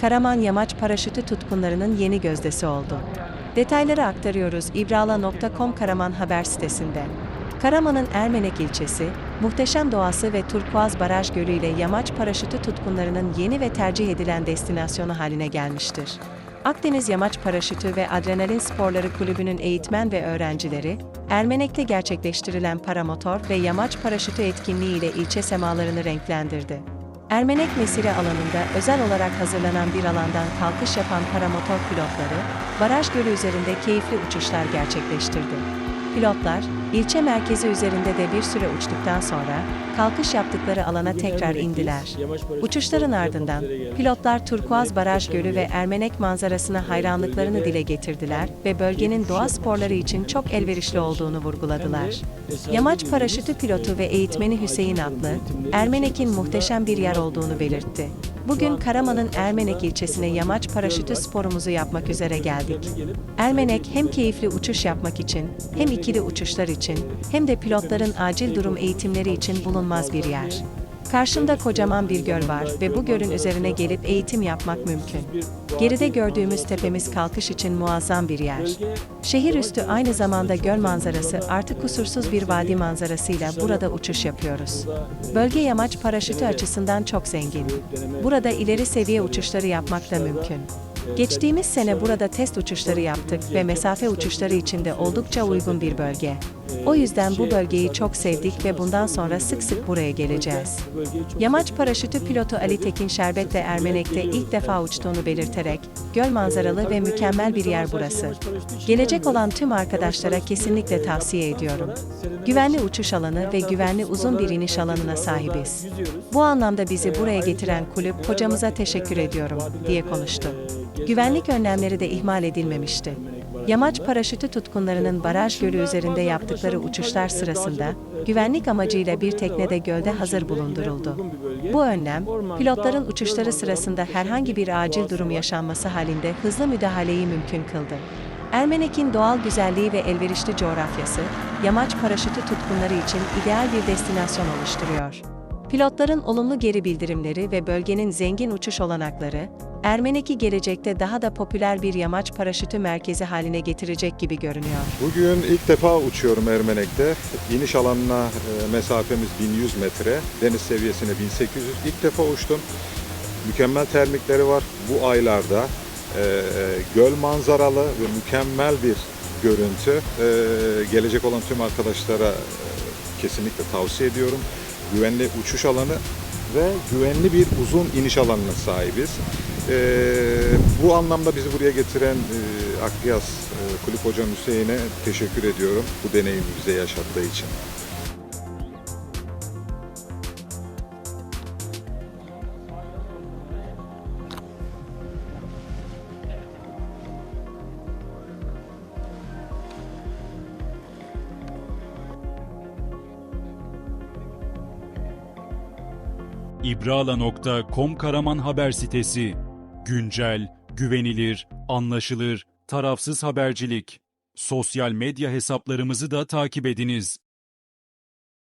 Karaman Yamaç Paraşütü tutkunlarının yeni gözdesi oldu. Detayları aktarıyoruz ibrala.com Karaman haber sitesinde. Karaman'ın Ermenek ilçesi, muhteşem doğası ve turkuaz baraj gölü ile yamaç paraşütü tutkunlarının yeni ve tercih edilen destinasyonu haline gelmiştir. Akdeniz Yamaç Paraşütü ve Adrenalin Sporları Kulübü'nün eğitmen ve öğrencileri, Ermenek'te gerçekleştirilen paramotor ve yamaç paraşütü etkinliği ile ilçe semalarını renklendirdi. Ermenek Mesire alanında özel olarak hazırlanan bir alandan kalkış yapan paramotor pilotları, baraj gölü üzerinde keyifli uçuşlar gerçekleştirdi. Pilotlar, ilçe merkezi üzerinde de bir süre uçtuktan sonra, kalkış yaptıkları alana tekrar indiler. Uçuşların ardından, pilotlar Turkuaz Baraj Gölü ve Ermenek manzarasına hayranlıklarını dile getirdiler ve bölgenin doğa sporları için çok elverişli olduğunu vurguladılar. Yamaç paraşütü pilotu ve eğitmeni Hüseyin Atlı, Ermenek'in muhteşem bir yer olduğunu belirtti. Bugün Karaman'ın Ermenek ilçesine yamaç paraşütü sporumuzu yapmak üzere geldik. Ermenek hem keyifli uçuş yapmak için, hem ikili uçuşlar için, hem de pilotların acil durum eğitimleri için bulunmaz bir yer. Karşımda kocaman bir göl var ve bu gölün üzerine gelip eğitim yapmak mümkün. Geride gördüğümüz tepemiz kalkış için muazzam bir yer. Şehir üstü aynı zamanda göl manzarası artık kusursuz bir vadi manzarasıyla burada uçuş yapıyoruz. Bölge yamaç paraşütü açısından çok zengin. Burada ileri seviye uçuşları yapmak da mümkün. Geçtiğimiz sene burada test uçuşları yaptık ve mesafe uçuşları için de oldukça uygun bir bölge. O yüzden bu bölgeyi çok sevdik ve bundan sonra sık sık buraya geleceğiz. Yamaç paraşütü pilotu Ali Tekin Şerbet de Ermenek'te ilk defa uçtuğunu belirterek, göl manzaralı ve mükemmel bir yer burası. Gelecek olan tüm arkadaşlara kesinlikle tavsiye ediyorum. Güvenli uçuş alanı ve güvenli uzun bir iniş alanına sahibiz. Bu anlamda bizi buraya getiren kulüp hocamıza teşekkür ediyorum, diye konuştu. Güvenlik önlemleri de ihmal edilmemişti. Yamaç paraşütü tutkunlarının baraj gölü üzerinde yaptıkları uçuşlar sırasında, güvenlik amacıyla bir tekne de gölde hazır bulunduruldu. Bu önlem, pilotların uçuşları sırasında herhangi bir acil durum yaşanması halinde hızlı müdahaleyi mümkün kıldı. Ermenek'in doğal güzelliği ve elverişli coğrafyası, yamaç paraşütü tutkunları için ideal bir destinasyon oluşturuyor. Pilotların olumlu geri bildirimleri ve bölgenin zengin uçuş olanakları, Ermenek'i gelecekte daha da popüler bir yamaç paraşütü merkezi haline getirecek gibi görünüyor. Bugün ilk defa uçuyorum Ermenek'te. İniş alanına e, mesafemiz 1100 metre, deniz seviyesine 1800. İlk defa uçtum. Mükemmel termikleri var. Bu aylarda e, göl manzaralı ve mükemmel bir görüntü. E, gelecek olan tüm arkadaşlara e, kesinlikle tavsiye ediyorum. Güvenli uçuş alanı ve güvenli bir uzun iniş alanına sahibiz. E, bu anlamda bizi buraya getiren e, Akyaz e, Kulüp Hocam Hüseyin'e teşekkür ediyorum bu deneyimi bize yaşattığı için. İbrala.com Karaman haber sitesi. Güncel, güvenilir, anlaşılır, tarafsız habercilik. Sosyal medya hesaplarımızı da takip ediniz.